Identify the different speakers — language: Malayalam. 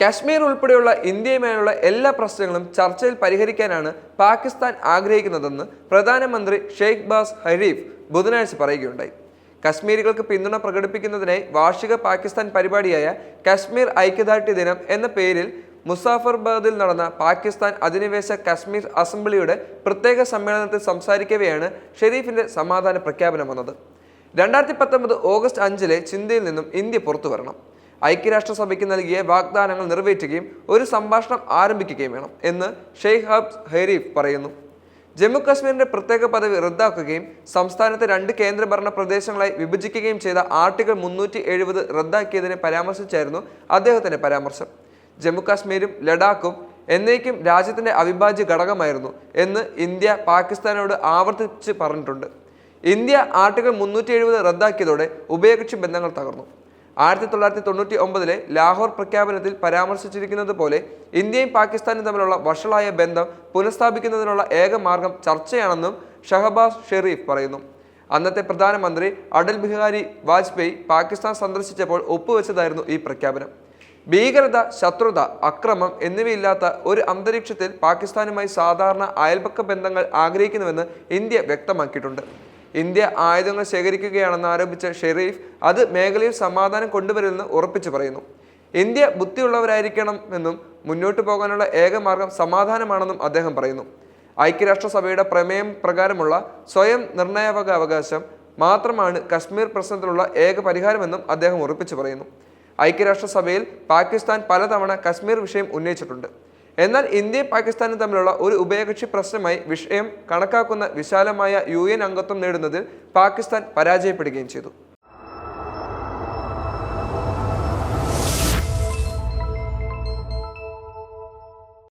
Speaker 1: കാശ്മീർ ഉൾപ്പെടെയുള്ള ഇന്ത്യയുമായുള്ള എല്ലാ പ്രശ്നങ്ങളും ചർച്ചയിൽ പരിഹരിക്കാനാണ് പാകിസ്ഥാൻ ആഗ്രഹിക്കുന്നതെന്ന് പ്രധാനമന്ത്രി ഷെയ്ഖ് ബാസ് ഹരീഫ് ബുധനാഴ്ച പറയുകയുണ്ടായി. കശ്മീരികൾക്ക് പിന്തുണ പ്രകടിപ്പിക്കുന്നതിനായി വാർഷിക പാകിസ്ഥാൻ പരിപാടിയായ കശ്മീർ ഐക്യദാർഢ്യ ദിനം എന്ന പേരിൽ മുസാഫർബാദിൽ നടന്ന പാകിസ്ഥാൻ അധിനിവേശ കശ്മീർ അസംബ്ലിയുടെ പ്രത്യേക സമ്മേളനത്തിൽ സംസാരിക്കവെയാണ് ഷെരീഫിന്റെ സമാധാന പ്രഖ്യാപനം വന്നത് രണ്ടായിരത്തി പത്തൊമ്പത് ഓഗസ്റ്റ് അഞ്ചിലെ ചിന്തയിൽ നിന്നും ഇന്ത്യ പുറത്തു വരണം ഐക്യരാഷ്ട്രസഭയ്ക്ക് നൽകിയ വാഗ്ദാനങ്ങൾ നിറവേറ്റുകയും ഒരു സംഭാഷണം ആരംഭിക്കുകയും വേണം എന്ന് ഷെയ്ഖ് ഹബ്സ് ഹെരീഫ് പറയുന്നു. ജമ്മു കാശ്മീരിന്റെ പ്രത്യേക പദവി റദ്ദാക്കുകയും സംസ്ഥാനത്തെ രണ്ട് കേന്ദ്രഭരണ പ്രദേശങ്ങളായി വിഭജിക്കുകയും ചെയ്ത ആർട്ടിക്കിൾ മുന്നൂറ്റി എഴുപത് റദ്ദാക്കിയതിനെ പരാമർശിച്ചായിരുന്നു അദ്ദേഹത്തിന്റെ പരാമർശം. ജമ്മു കാശ്മീരും ലഡാക്കും എന്നേക്കും രാജ്യത്തിന്റെ അവിഭാജ്യ ഘടകമായിരുന്നു എന്ന് ഇന്ത്യ പാകിസ്ഥാനോട് ആവർത്തിച്ച് പറഞ്ഞിട്ടുണ്ട്. ഇന്ത്യ ആർട്ടിക്കിൾ മുന്നൂറ്റി എഴുപത് റദ്ദാക്കിയതോടെ ഉഭയകക്ഷി ബന്ധങ്ങൾ തകർന്നു. ആയിരത്തി തൊള്ളായിരത്തി തൊണ്ണൂറ്റി ഒമ്പതിലെ ലാഹോർ പ്രഖ്യാപനത്തിൽ പരാമർശിച്ചിരിക്കുന്നത് പോലെ ഇന്ത്യയും പാകിസ്ഥാനും തമ്മിലുള്ള വഷളായ ബന്ധം പുനഃസ്ഥാപിക്കുന്നതിനുള്ള ഏക മാർഗം ചർച്ചയാണെന്നും ഷഹബാസ് ഷെറീഫ് പറയുന്നു. അന്നത്തെ പ്രധാനമന്ത്രി അടൽ ബിഹാരി വാജ്പേയി പാകിസ്ഥാൻ സന്ദർശിച്ചപ്പോൾ ഒപ്പുവെച്ചതായിരുന്നു ഈ പ്രഖ്യാപനം. ഭീകരത ശത്രുത അക്രമം എന്നിവയില്ലാത്ത ഒരു അന്തരീക്ഷത്തിൽ പാകിസ്ഥാനുമായി സാധാരണ അയൽപക്ക ബന്ധങ്ങൾ ആഗ്രഹിക്കുന്നുവെന്ന് ഇന്ത്യ വ്യക്തമാക്കിയിട്ടുണ്ട്. ഇന്ത്യ ആയുധങ്ങൾ ശേഖരിക്കുകയാണെന്ന് ആരോപിച്ച ഷെരീഫ് അത് മേഖലയിൽ സമാധാനം കൊണ്ടുവരുമെന്ന് ഉറപ്പിച്ചു പറയുന്നു. ഇന്ത്യ ബുദ്ധിയുള്ളവരായിരിക്കണം എന്നും മുന്നോട്ട് പോകാനുള്ള ഏക മാർഗം സമാധാനമാണെന്നും അദ്ദേഹം പറയുന്നു. ഐക്യരാഷ്ട്രസഭയുടെ പ്രമേയം പ്രകാരമുള്ള സ്വയം നിർണയാവക അവകാശം മാത്രമാണ് കശ്മീർ പ്രശ്നത്തിലുള്ള ഏക പരിഹാരമെന്നും അദ്ദേഹം ഉറപ്പിച്ചു പറയുന്നു. ഐക്യരാഷ്ട്രസഭയിൽ പാകിസ്ഥാൻ പലതവണ കശ്മീർ വിഷയം ഉന്നയിച്ചിട്ടുണ്ട്. എന്നാൽ ഇന്ത്യയും പാകിസ്ഥാനും തമ്മിലുള്ള ഒരു ഉഭയകക്ഷി പ്രശ്നമായി വിഷയം കണക്കാക്കുന്ന വിശാലമായ യു അംഗത്വം നേടുന്നതിൽ പാകിസ്ഥാൻ പരാജയപ്പെടുകയും ചെയ്തു.